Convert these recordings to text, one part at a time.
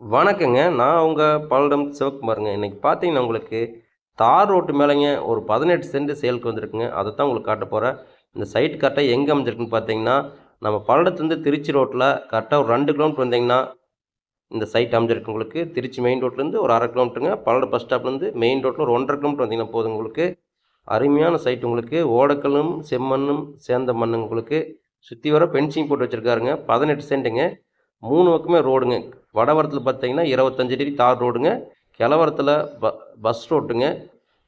வணக்கங்க. நான் உங்கள் பல்லடம் சிவக்குமாருங்க. இன்னைக்கு பார்த்தீங்கன்னா, உங்களுக்கு தார் ரோட்டு மேலேங்க ஒரு 18 சென்ட் சேலுக்கு வந்திருக்குங்க. தான் உங்களுக்கு காட்ட போகிறேன் இந்த சைட் கரெக்டாக எங்கே அமைஞ்சிருக்குன்னு பார்த்தீங்கன்னா, நம்ம பல்லடத்துலேருந்து திருச்சி ரோட்டில் கரெக்டாக ஒரு ரெண்டு கிலோமீட்டர் வந்தீங்கன்னா, இந்த சைட் அமைஞ்சிருக்கு உங்களுக்கு. திருச்சி மெயின் ரோட்லேருந்து ஒரு அரை கிலோமீட்டருங்க. பல்லடம் பஸ் ஸ்டாப்லேருந்து மெயின் ரோட்டில் ஒரு 1 1/2 கிலோமீட்டர் வந்தீங்கன்னா போதும் உங்களுக்கு. அருமையான சைட் உங்களுக்கு. ஓடக்கல்லும், செம்மண்ணும் சேர்ந்த மண்ணுங்க உங்களுக்கு. சுற்றி வர பென்சிங் போட்டு வச்சுருக்காருங்க பதினெட்டு சென்ட்டுங்க. மூணு பக்கமே ரோடுங்க. வடவரத்தில் பார்த்தீங்கன்னா, 25 அடி தார் ரோடுங்க. கிழவரத்தில் ப பஸ் ரோட்டுங்க.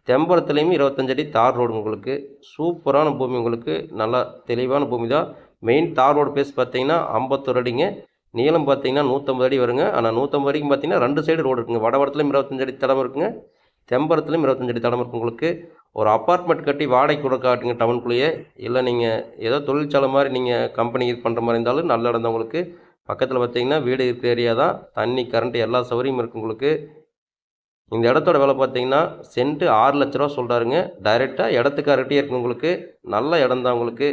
தெம்பரத்துலேயுமே 25 அடி தார் ரோடு உங்களுக்கு. சூப்பரான பூமி உங்களுக்கு. நல்லா தெளிவான பூமி தான். மெயின் தார் ரோடு பேஸ் பார்த்தீங்கன்னா, 51 அடிங்க. நீளம் பார்த்தீங்கன்னா, 150 அடி வருங்க. ஆனால் நூற்றம்பது அடிக்கு பார்த்தீங்கன்னா, ரெண்டு சைடு ரோடு இருக்குங்க. வடவரத்துலையும் 25 அடி தடம் இருக்குங்க. தெம்பரத்துலையும் 25 அடி தடம் இருக்கு உங்களுக்கு. ஒரு அப்பார்ட்மெண்ட் கட்டி வாடகைக்கு கூட காட்டுங்க டவுனுக்குள்ளேயே. இல்லை நீங்கள் ஏதோ தொழிற்சாலை மாதிரி நீங்கள் கம்பெனி இது பண்ணுற மாதிரி இருந்தாலும் நல்ல இடம் தான் உங்களுக்கு. பக்கத்தில் பார்த்தீங்கன்னா, வீடு இருக்கிற ஏரியா தான். தண்ணி, கரண்ட்டு எல்லா சௌகரியமும் இருக்கு உங்களுக்கு. இந்த இடத்தோட விலை பார்த்தீங்கன்னா, சென்ட்டு ஆறு லட்ச ரூபா சொல்கிறாருங்க டைரெக்டாக இடத்துக்காரர்கிட்டே இருக்குது உங்களுக்கு. நல்ல இடம் தான் உங்களுக்கு.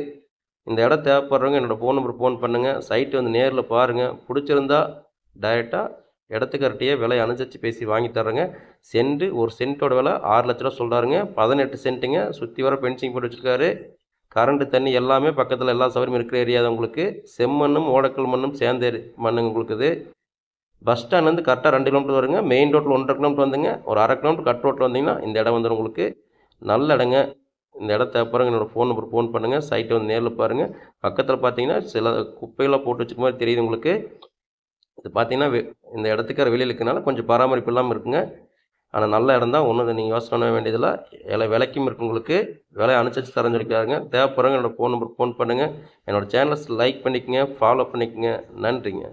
இந்த இடம் தேவைப்படுறவங்க என்னோட ஃபோன் நம்பருக்கு ஃபோன் பண்ணுங்கள் சைட்டு வந்து நேரில் பாருங்கள் பிடிச்சிருந்தா டைரெக்டாக இடத்துக்கார்ட்டையே விலை அனுசரித்து பேசி வாங்கி தர்றேங்க. சென்ட்டு ஒரு சென்ட்டோட விலை ஆறு லட்ச ரூபா சொல்கிறாருங்க பதினெட்டு சென்ட்டுங்க. சுற்றி வர பென்சிங் போட்டு வச்சுருக்காரு கரண்ட்டு தண்ணி எல்லாமே பக்கத்தில் எல்லா சௌகரியமும் இருக்கிற ஏரியா தான் உங்களுக்கு. செம்மண்ணும், ஓடக்கல் மண்ணும் சேர்ந்த மண்ணுங்க உங்களுக்கு இது. பஸ் ஸ்டாண்ட்லேருந்து கரெக்டாக ரெண்டு கிலோமீட்டர் வருங்க. மெயின் ரோட்டில் ஒன்றரை கிலோமீட்டர் வந்துங்க. ஒரு அரை கிலோமீட்டர் கட் ரோட்டில் வந்தீங்கன்னா, இந்த இடம் வந்துடும் உங்களுக்கு. நல்ல இடங்க. இந்த இடத்த அப்புறம் என்னோடய ஃபோன் நம்பர் ஃபோன் பண்ணுங்க. சைட்டை வந்து நேரில் பாருங்கள் பக்கத்தில் பார்த்தீங்கன்னா, சில குப்பையெல்லாம் போட்டு வச்சுக்க மாதிரி தெரியுது உங்களுக்கு. இது பார்த்தீங்கன்னா, வெ இந்த இடத்துக்கார வெளியில இருக்கனால கொஞ்சம் பராமரிப்பு இல்லாமல் இருக்குங்க. ஆனால் நல்ல இடம் தான். ஒண்ணும் நீங்கள் யோசனை பண்ண வேண்டியதில்லை எல்லாம் விலைக்கும் இருக்கவங்களுக்கு விலை அனுசரிச்சு தரேன்னு சொல்லியிருக்காருங்க. தேவைப்படுறவங்க என்னோட ஃபோன் நம்பருக்கு ஃபோன் பண்ணுங்கள் என்னோட சேனல்ஸ் லைக் பண்ணிக்கங்க. ஃபாலோ பண்ணிக்கங்க. நன்றிங்க.